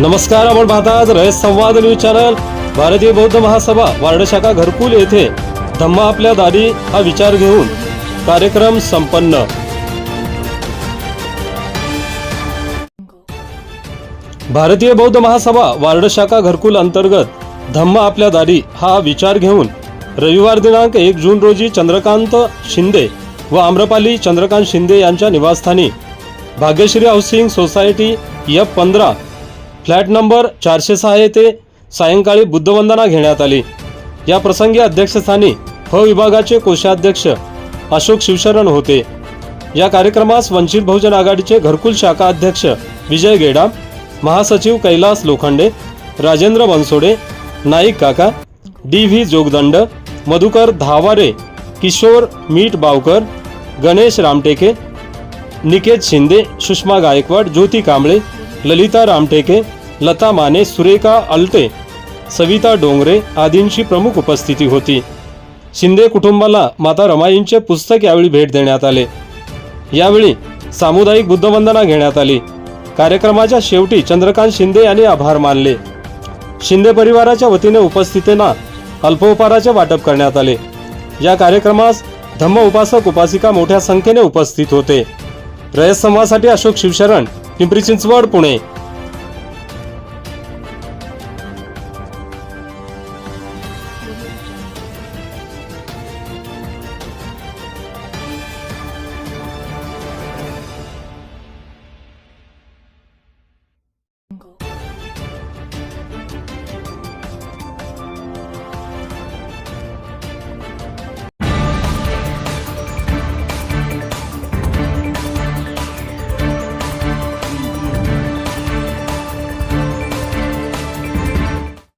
नमस्कार आपण पाहतात रयत संवाद न्यूज चॅनल. भारतीय बौद्ध महासभा वार्ड शाखा घरकुल येथे धम्म आपल्या दारी हा विचार घेऊन कार्यक्रम संपन्न. भारतीय बौद्ध महासभा वार्ड शाखा घरकुल अंतर्गत धम्म आपल्या दारी हा विचार घेऊन रविवार दिनांक एक जून रोजी चंद्रकांत शिंदे व आम्रपाली चंद्रकांत शिंदे यांच्या निवासस्थानी भाग्यश्री हाऊसिंग सोसायटी एफ पंधरा फ्लॅट नंबर चारशे सहा येथे सायंकाळी बुद्धवंदना घेण्यात आली. या प्रसंगी अध्यक्षस्थानी फ विभागाचे कोषाध्यक्ष अशोक शिवशरण होते. या कार्यक्रमास वंचित बहुजन आघाडीचे घरकुल शाखा अध्यक्ष विजय गेडा महासचिव कैलास लोखंडे राजेंद्र बनसोडे नाईक काका डी व्ही जोगदंड मधुकर धावारे किशोर मीठ बावकर गणेश रामटेके निकेत शिंदे सुषमा गायकवाड ज्योती कांबळे ललिता रामटेके लता माने सुरेखा अलटे सविता डोंगरे आदींची प्रमुख उपस्थिती होती. शिंदे कुटुंबाला माता रमाईंचे पुस्तक यावेळी भेट देण्यात आले. यावेळी सामुदायिक बुद्धवंदना घेण्यात आली. कार्यक्रमाच्या शेवटी चंद्रकांत शिंदे यांनी आभार मानले. शिंदे परिवाराच्या वतीने उपस्थितींना अल्पोपहाराचे वाटप करण्यात आले. या कार्यक्रमास धम्म उपासक उपासिका मोठ्या संख्येने उपस्थित होते. रयत संवादसाठी अशोक शिवशरण पिंपरी चिंचवड पुणे.